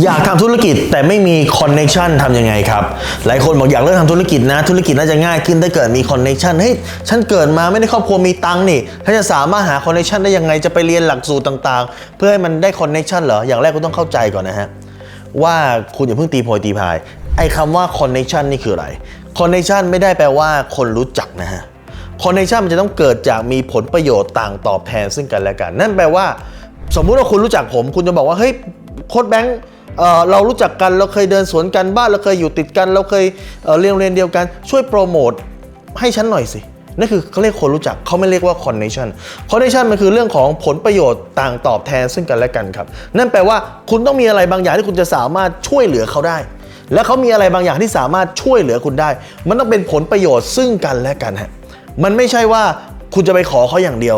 อยากทำธุรกิจแต่ไม่มีคอนเน t ชันทำยังไงครับ หลายคนบอกอยากเริ่มทำธุรกิจนะ ธุรกิจน่าจะง่ายขึ้นถ้าเกิดมีคอนเน t ชันเฮ้ยฉันเกิดมาไม่ได้ครอบครัวมีตังค์นี่ฉันจะสามารถหาคอนเน t ชันได้ยังไงจะไปเรียนหลักสูตรต่างๆ เพื่อให้มันได้คอนเน t ชันเหรอ อย่างแรกคุณต้องเข้าใจก่อนนะฮะว่าคุณอย่าเพิ่งตีโพยตีพายไอ้คำว่าคอนเน t ชันนี่คืออะไรคอนเน t ชันไม่ได้แปลว่าคนรู้จักนะฮะคอนเนคชันมันจะต้องเกิดจากมีผลประโยชน์ต่างตอบแทนซึ่งกันและกัน นั่นแปลว่า สมมุติว่าคุณรู้จักผม คุณจะบอกว่าเฮ้ยโค้ดแบงค์ เออเรารู้จักกันเราเคยเดินสวนกันบ้านเราเคยอยู่ติดกัน เราเคยเเรียนโรงเรียนเดียวกัน ช่วยโปรโมทให้ฉันหน่อยสินั่นคือเขาเรียกคนรู้จักเขาไม่เรียกว่าคอนเนคชันคอนเนคชันมันคือเรื่องของผลประโยชน์ต่างตอบแทนซึ่งกันและกันครับ นั่นแปลว่าคุณต้องมีอะไรบางอย่างที่คุณจะสามารถช่วยเหลือเขาได้ และเขามีอะไรบางอย่างที่สามารถช่วยเหลือคุณได้ มันต้องเป็นผลประโยชน์ซึ่งกันและกันฮะมันไม่ใช่ว่าคุณจะไปขอเขาอย่างเดียว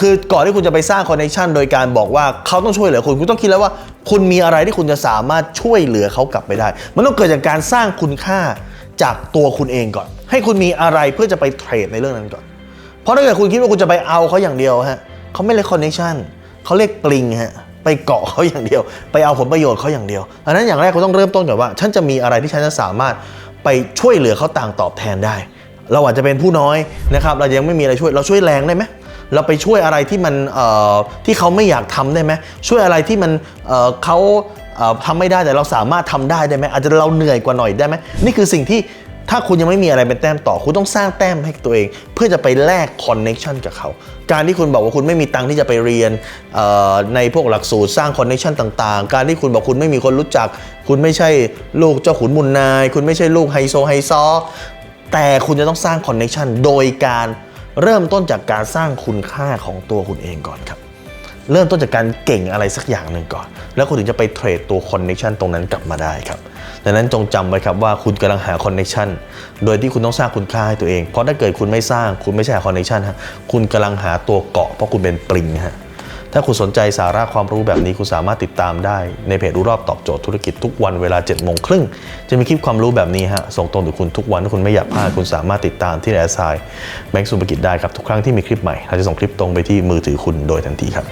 คือก่อนที่คุณจะไปสร้างคอนเนคชันโดยการบอกว่าเขาต้องช่วยเหลือคุณ คุณต้องคิดแล้วว่า คุณมีอะไรที่คุณจะสามารถช่วยเหลือเขากลับไปได้ มันต้องเกิดจากการสร้างคุณค่าจากตัวคุณเองก่อน ให้คุณมีอะไรเพื่อจะไปเทรดในเรื่องนั้นก่อน เพราะถ้าเกิดคุณคิดว่าคุณจะไปเอาเขาอย่างเดียวฮะเขาไม่เรียกคอนเนคชันเขาเรียกปลิงฮะไปเกาะเขาอย่างเดียว ไปเอาผลประโยชน์เขาอย่างเดียวอันนั้นอย่างแรกคุณต้องเริ่มต้นก่อนว่า ฉันจะมีอะไรที่ฉันจะสามารถไปช่วยเหลือเขาต่างตอบแทนได้ เราอาจจะเป็นผู้น้อยนะครับ เรายังไม่มีอะไรช่วย เราช่วยแรงได้ไหม เราไปช่วยอะไรที่มันที่เขาไม่อยากทำได้ไหมช่วยอะไรที่มันเเขาเอ่อทำไม่ได้แต่เราสามารถทำได้ได้ไหมอาจจะเราเหนื่อยกว่าหน่อยได้ไหมนี่คือสิ่งที่ถ้าคุณยังไม่มีอะไรเป็นแต้มต่อ คุณต้องสร้างแต้มให้ตัวเอง เพื่อจะไปแลกคอนเน็ชันกับเขา การที่คุณบอกว่าคุณไม่มีตังค์ที่จะไปเรียนในพวกหลักสูตรสร้างคอนเน็ชันต่างๆ การที่คุณบอกคุณไม่มีคนรู้จัก คุณไม่ใช่ลูกเจ้าขุนมุนนาย คุณไม่ใช่ลูกไฮโซไฮซอแต่คุณจะต้องสร้างคอนเน t ชันโดยการ เริ่มต้นจากการสร้างคุณค่าของตัวคุณเองก่อนครับ เริ่มต้นจากการเก่งอะไรสักอย่างหนึ่งก่อน แล้วคุณถึงจะไปเทรดตัวคอนเนคชันตรงนั้นกลับมาได้ครับดังนั้นจงจำไว้ครับว่าคุณกำลังหาคอนเนคชันโดยที่คุณต้องสร้างคุณค่าให้ตัวเอง เพราะถ้าเกิดคุณไม่สร้างคุณไม่ใช่คอนเนคชันฮะคุณกำลังหาตัวเกาะเพราะคุณเป็นปริงฮะ ถ้าคุณสนใจสาระความรู้แบบนี้คุณสามารถติดตามได้ ในเพจรู้รอบตอบโจทย์ธุรกิจทุกวันเวลา7จ็ดโมงครึ่งจะมีคลิปความรู้แบบนี้ฮะส่งตรงถึงคุณทุกวันถ้าคุณไม่อยากพลาดคุณสามารถติดตามที่แอสไซแบงก์สุภกิจได้ครับทุกครั้งที่มีคลิปใหม่เราจะส่งคลิปตรงไปที่มือถือคุณโดยทันทีครับ